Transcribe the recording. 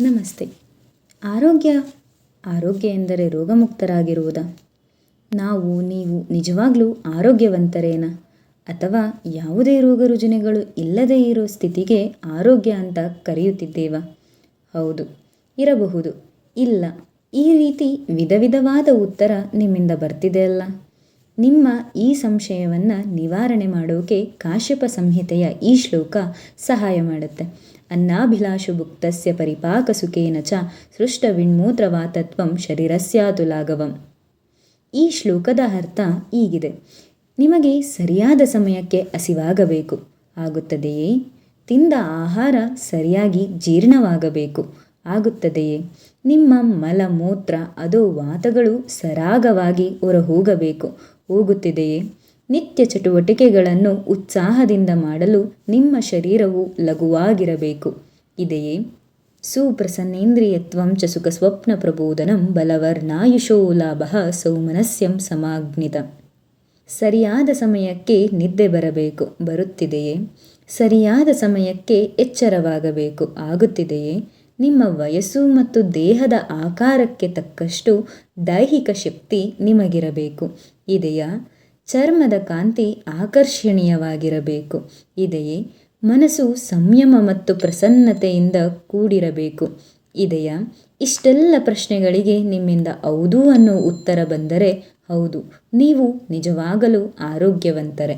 ನಮಸ್ತೆ. ಆರೋಗ್ಯ ಆರೋಗ್ಯ ಎಂದರೆ ರೋಗಮುಕ್ತರಾಗಿರುವುದಾ? ನಾವು, ನೀವು ನಿಜವಾಗ್ಲೂ ಆರೋಗ್ಯವಂತರೇನಾ? ಅಥವಾ ಯಾವುದೇ ರೋಗ ರುಜಿನಗಳು ಇಲ್ಲದೇ ಇರೋ ಸ್ಥಿತಿಗೆ ಆರೋಗ್ಯ ಅಂತ ಕರೆಯುತ್ತಿದ್ದೇವಾ? ಹೌದು, ಇರಬಹುದು. ಇಲ್ಲ, ಈ ರೀತಿ ವಿಧ ವಿಧವಾದ ಉತ್ತರ ನಿಮ್ಮಿಂದ ಬರ್ತಿದೆಯಲ್ಲ ನಿಮ್ಮ ಈ ಸಂಶಯವನ್ನು ನಿವಾರಣೆ ಮಾಡೋಕೆ ಕಾಶ್ಯಪ ಸಂಹಿತೆಯ ಈ ಶ್ಲೋಕ ಸಹಾಯ ಮಾಡುತ್ತೆ. ಅನ್ನಾಭಿಲಾಷುಭುಕ್ತಸ್ಯ ಭುಕ್ತಸ್ಯ ಪರಿಪಾಕ ಸುಖೇನ ಚ ಸೃಷ್ಟ ವಿಣ್ಮೂತ್ರವಾತತ್ವಂ ಶರೀರಸ್ಯಾತು ಲಾಘವಂ ಈ ಶ್ಲೋಕದ ಅರ್ಥ ಈಗಿದೆ ನಿಮಗೆ ಸರಿಯಾದ ಸಮಯಕ್ಕೆ ಹಸಿವಾಗಬೇಕು. ಆಗುತ್ತದೆಯೇ? ತಿಂದ ಆಹಾರ ಸರಿಯಾಗಿ ಜೀರ್ಣವಾಗಬೇಕು. ಆಗುತ್ತದೆಯೇ? ನಿಮ್ಮ ಮಲ ಮೂತ್ರ ಅದು ವಾತಗಳು ಸರಾಗವಾಗಿ ಹೊರಹೋಗಬೇಕು. ಹೋಗುತ್ತಿದೆಯೇ? ನಿತ್ಯ ಚಟುವಟಿಕೆಗಳನ್ನು ಉತ್ಸಾಹದಿಂದ ಮಾಡಲು ನಿಮ್ಮ ಶರೀರವು ಲಘುವಾಗಿರಬೇಕು. ಇದೆಯೇ? ಸುಪ್ರಸನ್ನೇಂದ್ರಿಯತ್ವಂ ಚ ಸುಖ ಸ್ವಪ್ನ ಪ್ರಬೋಧನಂ ಬಲವರ್ನಾಯುಷೋ ಲಾಭ ಸೌಮನಸ್ಯಂ ಸಮಾಗ್ನಿತ. ಸರಿಯಾದ ಸಮಯಕ್ಕೆ ನಿದ್ದೆ ಬರಬೇಕು. ಬರುತ್ತಿದೆಯೇ? ಸರಿಯಾದ ಸಮಯಕ್ಕೆ ಎಚ್ಚರವಾಗಬೇಕು. ಆಗುತ್ತಿದೆಯೇ? ನಿಮ್ಮ ವಯಸ್ಸು ಮತ್ತು ದೇಹದ ಆಕಾರಕ್ಕೆ ತಕ್ಕಷ್ಟು ದೈಹಿಕ ಶಕ್ತಿ ನಿಮಗಿರಬೇಕು. ಇದೆಯಾ? ಚರ್ಮದ ಕಾಂತಿ ಆಕರ್ಷಣೀಯವಾಗಿರಬೇಕು. ಇದೆಯೇ? ಮನಸ್ಸು ಸಂಯಮ ಮತ್ತು ಪ್ರಸನ್ನತೆಯಿಂದ ಕೂಡಿರಬೇಕು. ಇದೆಯಾ? ಇಷ್ಟೆಲ್ಲ ಪ್ರಶ್ನೆಗಳಿಗೆ ನಿಮ್ಮಿಂದ ಹೌದು ಅನ್ನೋ ಉತ್ತರ ಬಂದರೆ ಹೌದು. ನೀವು ನಿಜವಾಗಲೂ ಆರೋಗ್ಯವಂತರೇ.